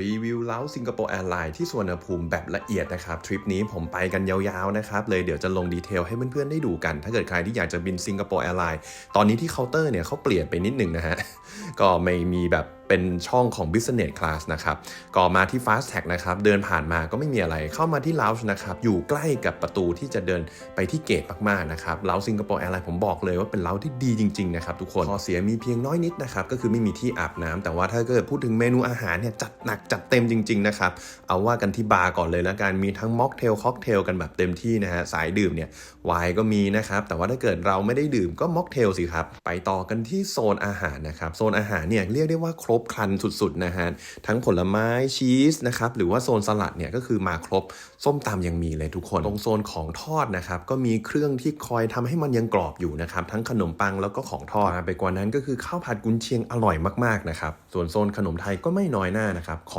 รีวิวเล้าสิงคโปร์แอร์ไลน์ที่สวนภูมิแบบละเอียดนะครับทริปนี้ผมไปกันยาวๆนะครับเลยเดี๋ยวจะลงดีเทลให้เพื่อนๆได้ดูกัน ถ้าเกิดใครที่อยากจะบินสิงคโปร์แอร์ไลน์ตอนนี้ที่เคาน์เตอร์เนี่ยเขาเปลี่ยนไปนิดหนึ่งนะฮะ ก็ไม่มีแบบ เป็นช่องของ Business Class นะครับก็มาที่ Fast Tag นะครับ เดินผ่านมาก็ไม่มีอะไร เข้ามาที่ Lounge นะครับ อยู่ใกล้กับประตูที่จะเดินไปที่เกตมากๆนะครับเล้าสิงคโปร์แอร์ไลน์ผมบอกเลยว่าเป็นเล้าที่ดีจริง ๆ นะครับทุกคน ข้อเสียมีเพียงน้อยนิดนะครับ ก็คือไม่มีที่อาบน้ำแต่ว่าถ้าเกิดพูดถึงเมนูอาหารเนี่ยจัดหนักจัดเต็มจริง ๆ นะครับ เอาว่ากันที่บาร์ก่อนเลยแล้วกัน มีทั้งม็อกเทลค็อกเทลกันแบบเต็มที่นะฮะ สายดื่มเนี่ย ไวน์ก็มีนะครับ แต่ว่าถ้าเกิดเราไม่ได้ดื่มก็ม็อกเทลสิครับ ไปต่อกันที่โซนอาหารนะครับ โซนอาหารเนี่ยเรียกได้ว่าครบครันสุดๆนะฮะทั้งผลไม้ชีสนะครับหรือว่าโซนสลัดเนี่ยก็คือมาครบส้มตำยังมีเลยทุกคนตรงโซนของทอดนะครับก็มีเครื่องที่คอยทำให้มันยังกรอบอยู่นะครับทั้งขนมปังแล้วก็ของทอดไปกว่านั้นก็คือข้าวผัดกุนเชียงอร่อยมากๆนะครับส่วนโซนขนมไทยก็ไม่น้อยหน้านะครับของ